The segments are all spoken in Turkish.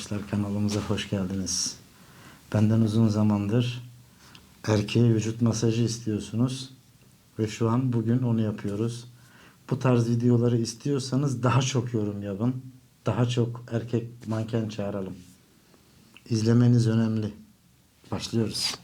Arkadaşlar kanalımıza hoş geldiniz. Benden uzun zamandır erkeğe vücut masajı istiyorsunuz. Ve şu an bugün onu yapıyoruz. Bu tarz videoları istiyorsanız daha çok yorum yapın. Daha çok erkek manken çağıralım. İzlemeniz önemli. Başlıyoruz.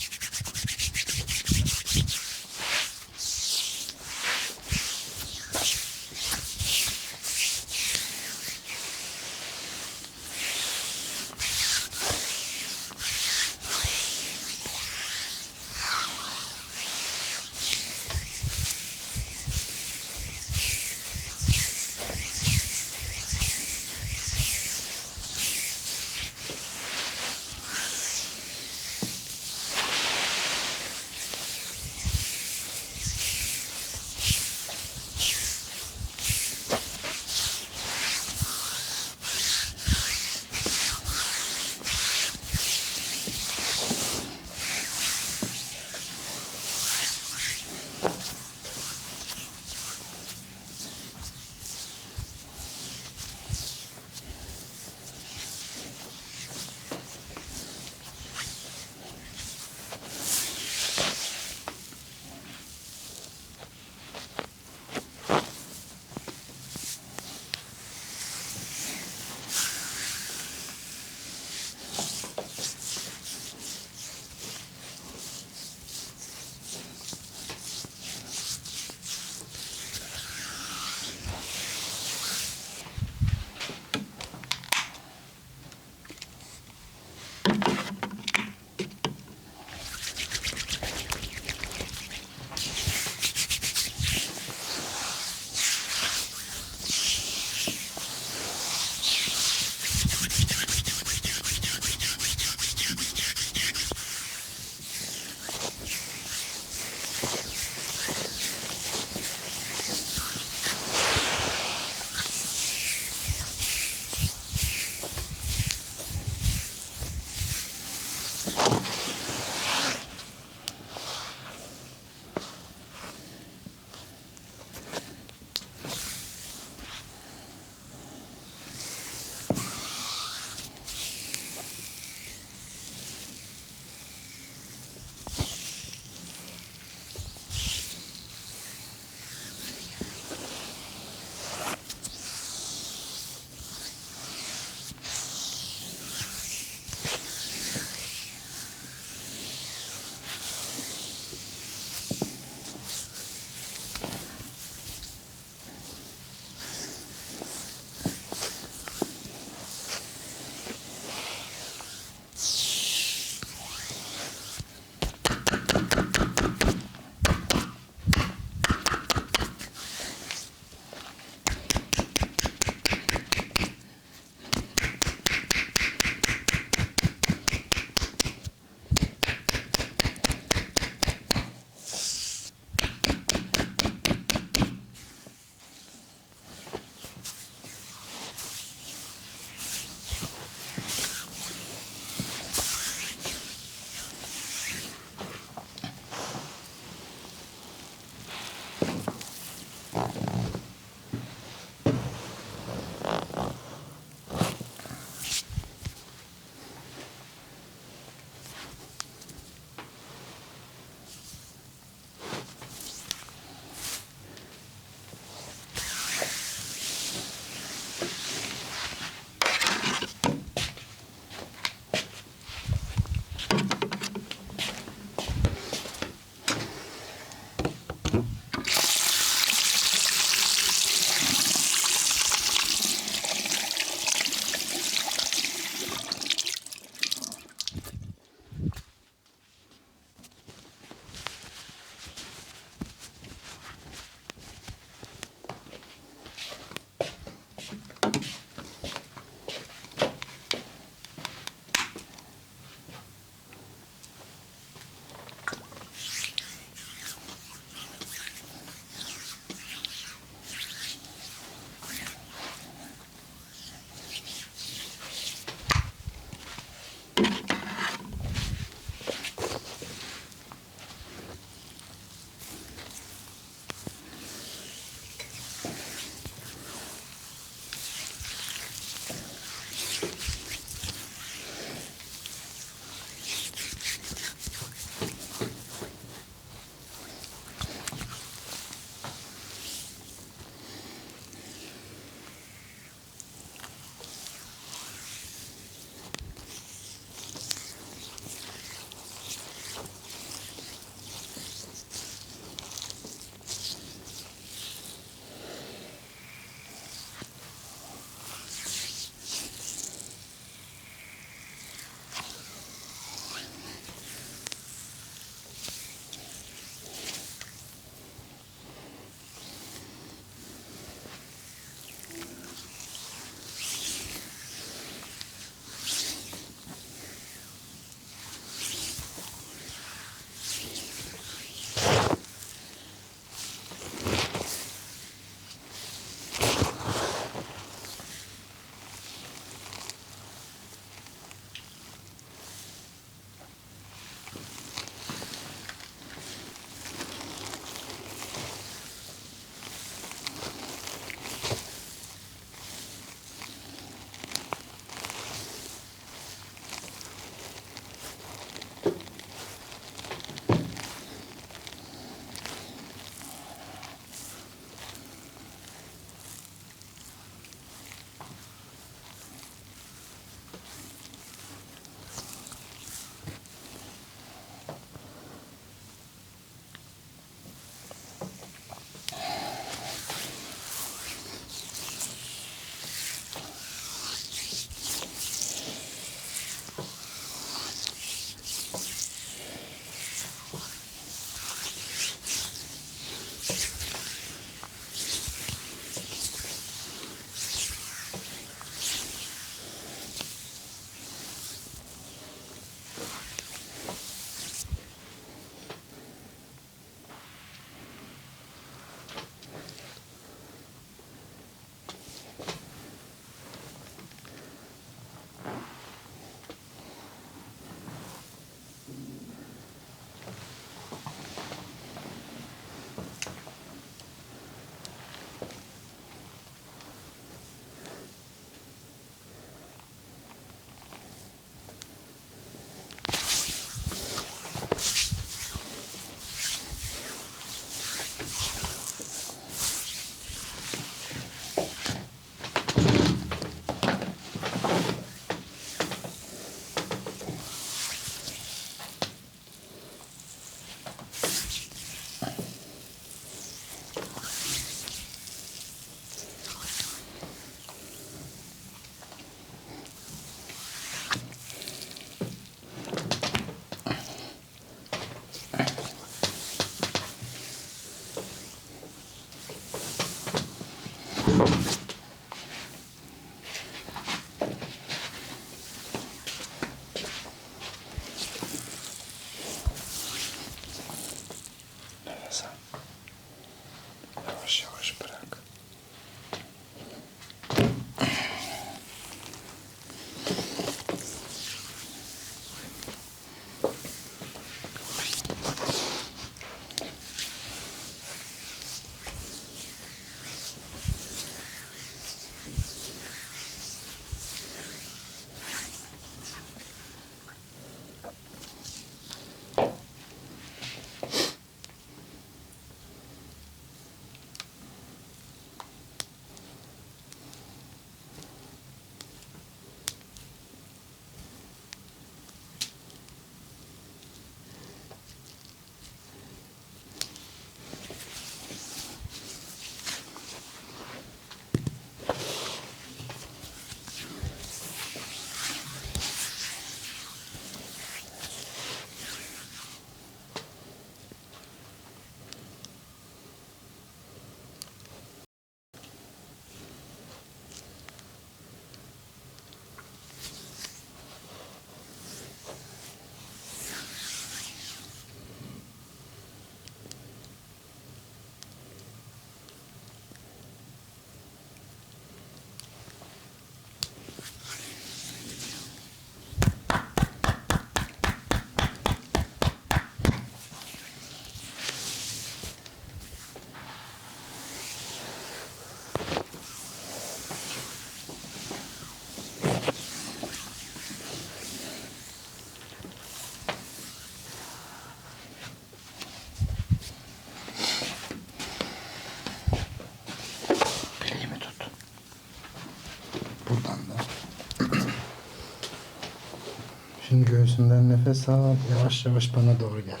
Göğsünden nefes al. Yavaş yavaş bana doğru gel.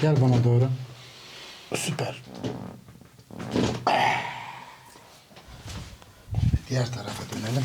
Gel bana doğru. Süper. Diğer tarafa dönelim.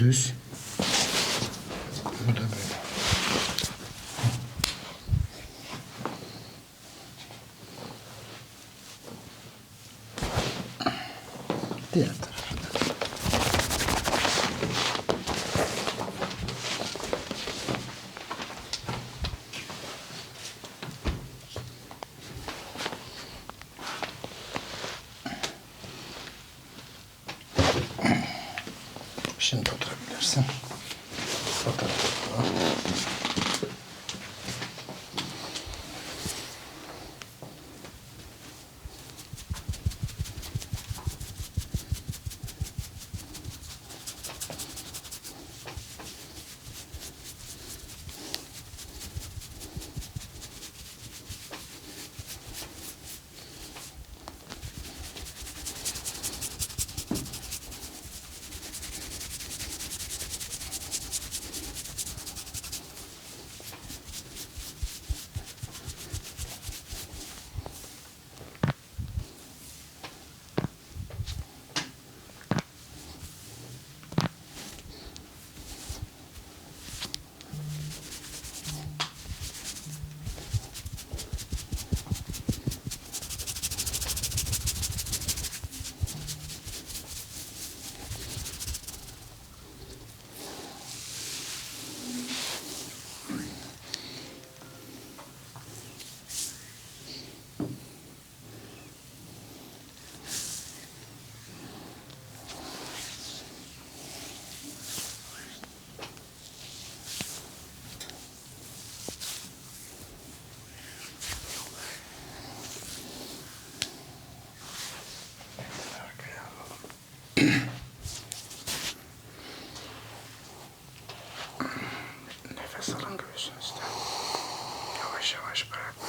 Bu salın göğsünüzden. Yavaş yavaş bırakın.